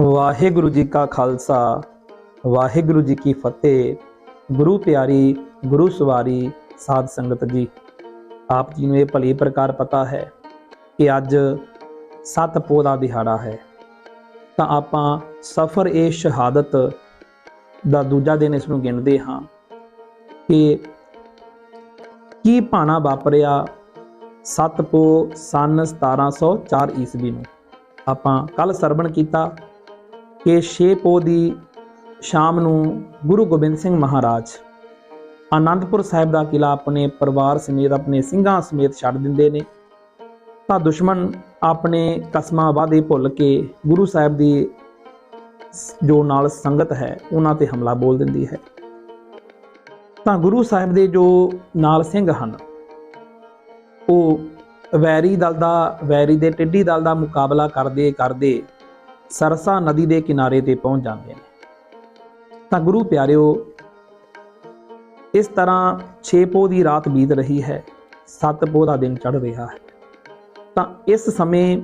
ਵਾਹਿਗੁਰੂ ਜੀ ਕਾ ਖਾਲਸਾ, ਵਾਹਿਗੁਰੂ ਜੀ ਕੀ ਫਤਿਹ। ਗੁਰੂ ਪਿਆਰੀ, ਗੁਰੂ ਸਵਾਰੀ, ਸਾਧ ਸੰਗਤ ਜੀ। ਆਪ ਜੀ ਨੂੰ ਇਹ ਭਲੀ ਪ੍ਰਕਾਰ ਪਤਾ ਹੈ ਕਿ ਅੱਜ ਸਤ ਪੋਹ ਦਾ ਦਿਹਾੜਾ ਹੈ। ਤਾਂ ਆਪਾਂ ਸਫਰ ਇਹ ਸ਼ਹਾਦਤ ਦਾ ਦੂਜਾ ਦਿਨ ਇਸ ਨੂੰ ਗਿਣਦੇ ਹਾਂ ਕਿ ਕੀ ਭਾਣਾ ਵਾਪਰਿਆ ਸਤਪੋ ਸਨ 1704 ਈਸਵੀ ਨੂੰ। ਆਪਾਂ ਕੱਲ ਸਰਵਣ ਕੀਤਾ ਕਿ ਛੇ ਪੋ ਦੀ ਸ਼ਾਮ ਨੂੰ ਗੁਰੂ ਗੋਬਿੰਦ ਸਿੰਘ ਮਹਾਰਾਜ ਆਨੰਦਪੁਰ ਸਾਹਿਬ ਦਾ ਕਿਲਾ ਆਪਣੇ ਪਰਿਵਾਰ ਸਮੇਤ, ਆਪਣੇ ਸਿੰਘਾਂ ਸਮੇਤ ਛੱਡ ਦਿੰਦੇ ਨੇ। ਤਾਂ ਦੁਸ਼ਮਣ ਆਪਣੇ ਕਸਮਾਂ ਵਾਅਦੇ ਭੁੱਲ ਕੇ ਗੁਰੂ ਸਾਹਿਬ ਦੀ ਜੋ ਨਾਲ ਸੰਗਤ ਹੈ, ਉਹਨਾਂ ਤੇ ਹਮਲਾ ਬੋਲ ਦਿੰਦੀ ਹੈ। ਤਾਂ ਗੁਰੂ ਸਾਹਿਬ ਦੇ ਜੋ ਨਾਲ ਸਿੰਘ ਹਨ, ਉਹ ਵੈਰੀ ਦਲ ਦਾ, ਵੈਰੀ ਦੇ ਟਿੱਡੀ ਦਲ ਦਾ ਮੁਕਾਬਲਾ ਕਰਦੇ ਕਰਦੇ ਸਰਸਾ ਨਦੀ ਦੇ ਕਿਨਾਰੇ ਤੇ ਪਹੁੰਚ ਜਾਂਦੇ ਨੇ। ਤਾਂ ਗੁਰੂ ਪਿਆਰਿਓ, ਇਸ ਤਰ੍ਹਾਂ 6 ਪੋਹ ਦੀ ਰਾਤ ਬੀਤ ਰਹੀ ਹੈ 7 ਪੋਹ ਦਾ ਦਿਨ ਚੜ ਰਿਹਾ ਹੈ। ਤਾਂ ਇਸ ਸਮੇਂ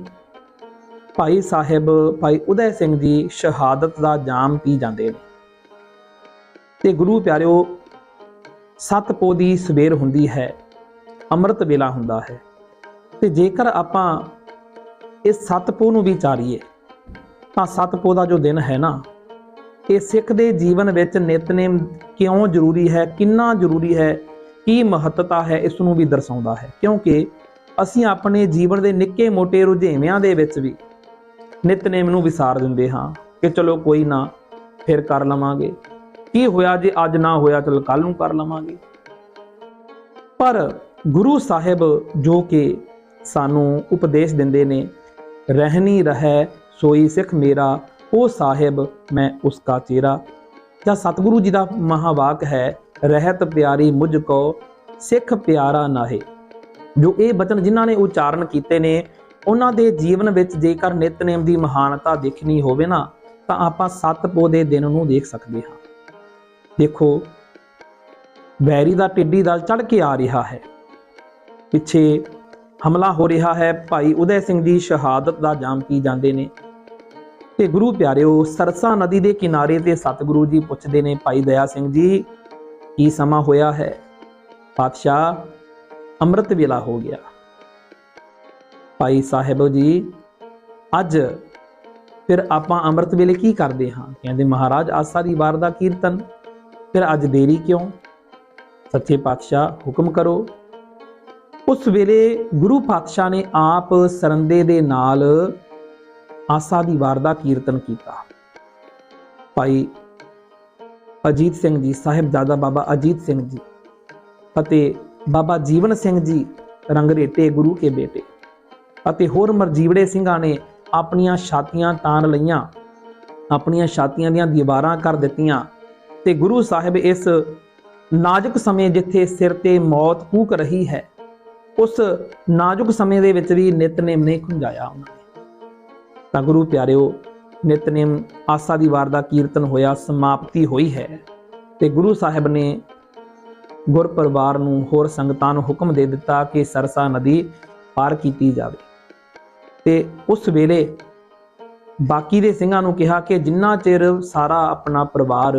ਭਾਈ ਸਾਹਿਬ, ਭਾਈ ਉਦੈ ਸਿੰਘ ਜੀ ਸ਼ਹਾਦਤ ਦਾ ਜਾਮ ਪੀ ਜਾਂਦੇ ਨੇ। ਤੇ ਗੁਰੂ ਪਿਆਰਿਓ, ਸੱਤ ਪੋਹ ਦੀ ਸਵੇਰ ਹੁੰਦੀ ਹੈ, ਅੰਮ੍ਰਿਤ ਵੇਲਾ ਹੁੰਦਾ ਹੈ। ਤੇ ਜੇਕਰ ਆਪਾਂ ਇਸ ਸੱਤ ਪੋਹ ਨੂੰ ਵਿਚਾਰੀਏ ਤਾਂ ਸੱਤ ਦਾ ਜੋ ਦਿਨ ਹੈ ਨਾ, ਇਹ ਸਿੱਖ ਦੇ ਜੀਵਨ ਵਿੱਚ ਨਿਤਨੇਮ ਕਿਉਂ ਜ਼ਰੂਰੀ ਹੈ, ਕਿੰਨਾ ਜ਼ਰੂਰੀ ਹੈ, ਕੀ ਮਹੱਤਤਾ ਹੈ ਇਸ ਨੂੰ ਵੀ ਦਰਸਾਉਂਦਾ ਹੈ। ਕਿਉਂਕਿ ਅਸੀਂ ਆਪਣੇ ਜੀਵਨ ਦੇ ਨਿੱਕੇ ਮੋਟੇ ਰੁਝੇਵਿਆਂ ਦੇ ਵਿੱਚ ਵੀ ਨਿਤਨੇਮ ਨੂੰ ਵਿਸਾਰ ਦਿੰਦੇ ਹਾਂ ਕਿ ਚਲੋ ਕੋਈ ਨਾ, ਫਿਰ ਕਰ ਲਵਾਂਗੇ। ਕੀ ਹੋਇਆ ਜੇ ਅੱਜ ਨਾ ਹੋਇਆ, ਚਲ ਕੱਲ ਨੂੰ ਕਰ ਲਵਾਂਗੇ। ਪਰ ਗੁਰੂ ਸਾਹਿਬ ਜੋ ਕਿ ਸਾਨੂੰ ਉਪਦੇਸ਼ ਦਿੰਦੇ ਨੇ, ਰਹਿਣੀ, ਰਹੈ ਸੋਈ ਸਿੱਖ ਮੇਰਾ, ਉਹ ਸਾਹਿਬ ਮੈਂ ਉਸਕਾ ਚਿਹਰਾ ਜਾਂ ਸਤਿਗੁਰੂ ਜੀ ਦਾ ਮਹਾਵਾਕ ਹੈ, ਰਹਿਤ ਪਿਆਰੀ ਮੁਝ ਕੋ, ਸਿੱਖ ਪਿਆਰਾ ਨਾਹੇ। ਜੋ ਇਹ ਬਚਨ ਜਿਨ੍ਹਾਂ ਨੇ ਉਚਾਰਨ ਕੀਤੇ ਨੇ, ਉਹਨਾਂ ਦੇ ਜੀਵਨ ਵਿੱਚ ਜੇਕਰ ਨਿਤਨੇਮ ਦੀ ਮਹਾਨਤਾ ਦੇਖਣੀ ਹੋਵੇ ਨਾ, ਤਾਂ ਆਪਾਂ ਸਤਪੋ ਦੇ ਦਿਨ ਨੂੰ ਦੇਖ ਸਕਦੇ ਹਾਂ। ਦੇਖੋ, ਵੈਰੀ ਦਾ ਟਿੱਡੀ ਦਲ ਚੜ ਕੇ ਆ ਰਿਹਾ ਹੈ। ਪਿੱਛੇ ਹਮਲਾ ਹੋ ਰਿਹਾ ਹੈ, ਭਾਈ ਉਦੈ ਸਿੰਘ ਜੀ ਸ਼ਹਾਦਤ ਦਾ ਜਾਮ ਪੀ ਜਾਂਦੇ ਨੇ। ਤੇ ਗੁਰੂ ਪਿਆਰਿਓ, ਸਰਸਾ ਨਦੀ ਦੇ ਕਿਨਾਰੇ ਤੇ ਸਤਿਗੁਰੂ ਜੀ ਪੁੱਛਦੇ ਨੇ, ਭਾਈ ਦਇਆ ਸਿੰਘ ਜੀ, ਕੀ ਸਮਾਂ ਹੋਇਆ ਹੈ? ਪਾਤਸ਼ਾਹ ਅੰਮ੍ਰਿਤ ਵੇਲਾ ਹੋ ਗਿਆ। ਭਾਈ ਸਾਹਿਬ ਜੀ, ਅੱਜ ਫਿਰ ਆਪਾਂ ਅੰਮ੍ਰਿਤ ਵੇਲੇ ਕੀ ਕਰਦੇ ਹਾਂ? ਕਹਿੰਦੇ, ਮਹਾਰਾਜ ਆਸਾ ਦੀ ਵਾਰ ਦਾ ਕੀਰਤਨ, ਫਿਰ ਅੱਜ ਦੇਰੀ ਕਿਉਂ? ਸੱਚੇ ਪਾਤਸ਼ਾਹ, ਹੁਕਮ ਕਰੋ। ਉਸ ਵੇਲੇ ਗੁਰੂ ਪਾਤਸ਼ਾਹ ਨੇ ਆਪ ਸਰੰਦੇ ਦੇ ਨਾਲ ਆਸਾ ਦੀ ਵਾਰ ਦਾ ਕੀਰਤਨ ਕੀਤਾ। ਭਾਈ ਅਜੀਤ ਸਿੰਘ ਜੀ, ਸਾਹਿਬਜ਼ਾਦਾ ਬਾਬਾ ਅਜੀਤ ਸਿੰਘ ਜੀ ਅਤੇ ਬਾਬਾ ਜੀਵਨ ਸਿੰਘ ਜੀ ਰੰਗਰੇਟੇ ਗੁਰੂ ਕੇ ਬੇਟੇ ਅਤੇ ਹੋਰ ਮਰਜੀਵੜੇ ਸਿੰਘਾਂ ਨੇ ਆਪਣੀਆਂ ਛਾਤੀਆਂ ਤਾਣ ਲਈਆਂ, ਆਪਣੀਆਂ ਛਾਤੀਆਂ ਦੀਆਂ ਦੀਵਾਰਾਂ ਕਰ ਦਿੱਤੀਆਂ ਤੇ ਗੁਰੂ ਸਾਹਿਬ ਇਸ ਨਾਜ਼ੁਕ ਸਮੇਂ ਜਿੱਥੇ ਸਿਰ ਤੇ ਮੌਤ ਕੂਕ ਰਹੀ ਹੈ, ਉਸ ਨਾਜ਼ੁਕ ਸਮੇਂ ਦੇ ਵਿੱਚ ਵੀ ਨਿਤਨੇਮ ਨੇ ਖੁੰਝਾਇਆ ਉਹਨਾਂ ਨੇ। ਤਾਂ ਗੁਰੂ ਪਿਆਰਿਓ, ਨਿਤਨੇਮ ਆਸਾ ਦੀ ਵਾਰ ਦਾ ਕੀਰਤਨ ਹੋਇਆ, ਸਮਾਪਤੀ ਹੋਈ ਹੈ। ਤੇ ਗੁਰੂ ਸਾਹਿਬ ਨੇ ਗੁਰ ਪਰਿਵਾਰ ਨੂੰ ਹੋਰ ਸੰਗਤਾਂ ਨੂੰ ਹੁਕਮ ਦੇ ਦਿੱਤਾ ਕਿ ਸਰਸਾ ਨਦੀ ਪਾਰ ਕੀਤੀ ਜਾਵੇ। ਤੇ ਉਸ ਵੇਲੇ ਬਾਕੀ ਦੇ ਸਿੰਘਾਂ ਨੂੰ ਕਿਹਾ ਕਿ ਜਿੰਨਾ ਚਿਰ ਸਾਰਾ ਆਪਣਾ ਪਰਿਵਾਰ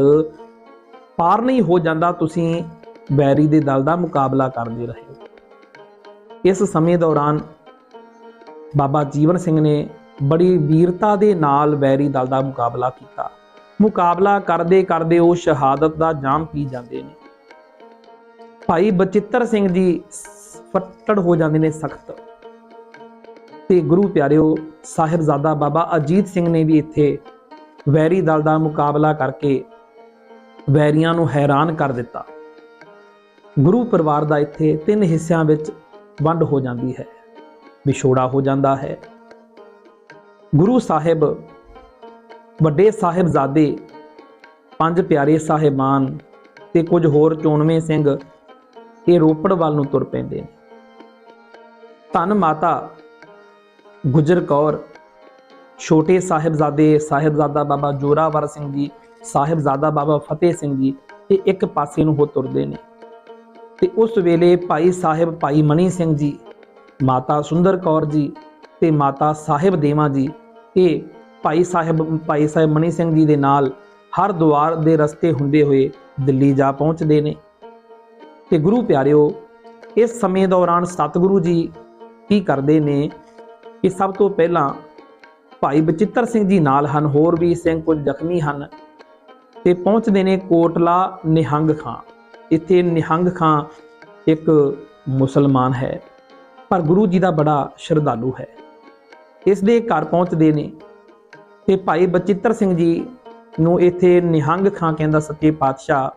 ਪਾਰ ਨਹੀਂ ਹੋ ਜਾਂਦਾ, ਤੁਸੀਂ ਬੈਰੀ ਦੇ ਦਲ ਦਾ ਮੁਕਾਬਲਾ ਕਰਦੇ ਰਹੋ। ਇਸ ਸਮੇਂ ਦੌਰਾਨ ਬਾਬਾ ਜੀਵਨ ਸਿੰਘ ਨੇ ਬੜੀ ਵੀਰਤਾ ਦੇ ਨਾਲ ਵੈਰੀ ਦਲ ਦਾ ਮੁਕਾਬਲਾ ਕੀਤਾ। ਮੁਕਾਬਲਾ ਕਰਦੇ ਕਰਦੇ ਉਹ ਸ਼ਹਾਦਤ ਦਾ ਜਾਮ ਪੀ ਜਾਂਦੇ ਨੇ। ਭਾਈ ਬਚਿੱਤਰ ਸਿੰਘ ਜੀ ਫੱਟੜ ਹੋ ਜਾਂਦੇ ਨੇ ਸਖਤ। ਤੇ ਗੁਰੂ ਪਿਆਰਿਓ, ਸਾਹਿਬਜ਼ਾਦਾ ਬਾਬਾ ਅਜੀਤ ਸਿੰਘ ਨੇ ਵੀ ਇੱਥੇ ਵੈਰੀ ਦਲ ਦਾ ਮੁਕਾਬਲਾ ਕਰਕੇ ਵੈਰੀਆਂ ਨੂੰ ਹੈਰਾਨ ਕਰ ਦਿੱਤਾ। ਗੁਰੂ ਪਰਿਵਾਰ ਦਾ ਇੱਥੇ ਤਿੰਨ ਹਿੱਸਿਆਂ ਵਿੱਚ ਵੰਡ ਹੋ ਜਾਂਦੀ ਹੈ। ਵਿਛੋੜਾ ਹੋ ਜਾਂਦਾ ਹੈ। ਗੁਰੂ ਸਾਹਿਬ, ਵੱਡੇ ਸਾਹਿਬਜ਼ਾਦੇ, ਪੰਜ ਪਿਆਰੇ ਸਾਹਿਬਾਨ ਤੇ ਕੁਝ ਹੋਰ 94 ਸਿੰਘ ਇਹ ਰੋਪੜ ਵੱਲ ਨੂੰ ਤੁਰ ਪੈਂਦੇ ਨੇ। ਧੰਨ ਮਾਤਾ ਗੁਜਰ ਕੌਰ, ਛੋਟੇ ਸਾਹਿਬਜ਼ਾਦੇ ਸਾਹਿਬਜ਼ਾਦਾ ਬਾਬਾ ਜੋਰਾਵਰ ਸਿੰਘ ਜੀ, ਸਾਹਿਬਜ਼ਾਦਾ ਬਾਬਾ ਫਤਿਹ ਸਿੰਘ ਜੀ ਇਹ ਇੱਕ ਪਾਸੇ ਨੂੰ ਹੋ ਤੁਰਦੇ ਨੇ। ਤੇ ਉਸ ਵੇਲੇ ਭਾਈ ਸਾਹਿਬ ਭਾਈ ਮਣੀ ਸਿੰਘ ਜੀ, ਮਾਤਾ ਸੁੰਦਰ ਕੌਰ ਜੀ ਤੇ ਮਾਤਾ ਸਾਹਿਬ ਦੇਵਾ ਜੀ ਇਹ ਭਾਈ ਸਾਹਿਬ ਭਾਈ ਸਾਹਿਬ ਮਨੀ ਸਿੰਘ ਜੀ ਦੇ ਨਾਲ ਹਰ ਦੁਆਰ ਦੇ ਰਸਤੇ ਹੁੰਦੇ ਹੋਏ ਦਿੱਲੀ ਜਾ ਪਹੁੰਚਦੇ ਨੇ। ਤੇ ਗੁਰੂ ਪਿਆਰਿਓ, ਇਸ ਸਮੇਂ ਦੌਰਾਨ ਸਤਿਗੁਰੂ ਜੀ ਕੀ ਕਰਦੇ ਨੇ ਕਿ ਸਭ ਤੋਂ ਪਹਿਲਾਂ ਭਾਈ ਬਚਿੱਤਰ ਸਿੰਘ ਜੀ ਨਾਲ ਹਨ, ਹੋਰ ਵੀ ਸਿੰਘ ਕੁਝ ਜ਼ਖਮੀ ਹਨ ਤੇ ਪਹੁੰਚਦੇ ਨੇ ਕੋਟਲਾ ਨਿਹੰਗ ਖਾਂ। ਇੱਥੇ ਨਿਹੰਗ ਖਾਂ ਇੱਕ ਮੁਸਲਮਾਨ ਹੈ, ਪਰ ਗੁਰੂ ਜੀ ਦਾ ਬੜਾ ਸ਼ਰਧਾਲੂ ਹੈ। ਇਸ ਦੇ ਘਰ ਪਹੁੰਚਦੇ ਨੇ। ਤੇ ਭਾਈ ਬਚਿੱਤਰ ਸਿੰਘ ਜੀ ਨੂੰ ਇੱਥੇ ਨਿਹੰਗ ਖਾਂ ਕਹਿੰਦਾ ਸੱਚੇ ਪਾਤਸ਼ਾਹ,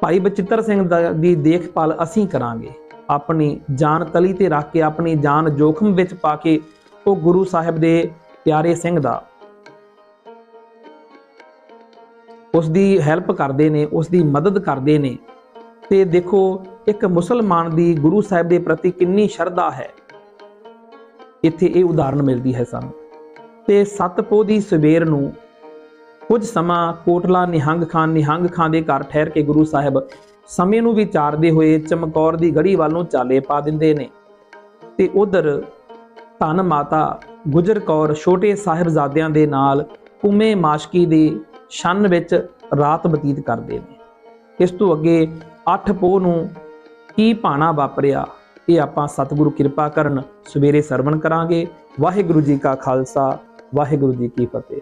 ਭਾਈ ਬਚਿੱਤਰ ਸਿੰਘ ਦਾ- ਦੀ ਦੇਖਭਾਲ ਅਸੀਂ ਕਰਾਂਗੇ। ਆਪਣੀ ਜਾਨ ਤਲੀ ਤੇ ਰੱਖ ਕੇ, ਆਪਣੀ ਜਾਨ ਜੋਖਮ ਵਿੱਚ ਪਾ ਕੇ ਉਹ ਗੁਰੂ ਸਾਹਿਬ ਦੇ ਪਿਆਰੇ ਸਿੰਘ ਦਾ ਉਸ ਦੀ ਹੈਲਪ ਕਰਦੇ ਨੇ ਉਸ ਦੀ ਮਦਦ ਕਰਦੇ ਨੇ। ਤੇ ਦੇਖੋ, ਇੱਕ ਮੁਸਲਮਾਨ ਦੀ ਗੁਰੂ ਸਾਹਿਬ ਦੇ ਪ੍ਰਤੀ ਕਿੰਨੀ ਸ਼ਰਧਾ ਹੈ। ਇੱਥੇ ਇਹ ਉਦਾਹਰਣ ਮਿਲਦੀ ਹੈ ਸਾਨੂੰ। ਤੇ ਸਤਪੋ ਦੀ ਸਵੇਰ ਨੂੰ ਕੁਝ ਸਮਾਂ ਕੋਟਲਾ ਨਿਹੰਗ ਖਾਨ ਨਿਹੰਗ ਖਾਨ ਦੇ ਘਰ ਠਹਿਰ ਕੇ ਗੁਰੂ ਸਾਹਿਬ ਸਮੇਂ ਨੂੰ ਵਿਚਾਰਦੇ ਹੋਏ ਚਮਕੌਰ ਦੀ ਗੜੀ ਵੱਲ ਨੂੰ ਚਾਲੇ ਪਾ ਦਿੰਦੇ ਨੇ। ਤੇ ਉਧਰ ਧੰਨ ਮਾਤਾ ਗੁਜਰ ਕੌਰ ਛੋਟੇ ਸਾਹਿਬਜ਼ਾਦਿਆਂ ਦੇ ਨਾਲ ਉਮੇ ਮਾਸ਼ਕੀ ਦੀ ਛੰਨ ਵਿੱਚ ਰਾਤ ਬਤੀਤ ਕਰਦੇ ਨੇ। ਇਸ ਤੋਂ ਅੱਗੇ 8 ਪੋਹ ਨੂੰ ਕੀ ਭਾਣਾ ਵਾਪਰਿਆ? ਇਹ ਆਪਾਂ ਸਤਿਗੁਰੂ ਕਿਰਪਾ ਕਰਨ ਸਵੇਰੇ ਸਰਵਣ ਕਰਾਂਗੇ। ਵਾਹਿਗੁਰੂ ਜੀ ਕਾ ਖਾਲਸਾ, ਵਾਹਿਗੁਰੂ ਜੀ ਕੀ ਫਤਿਹ।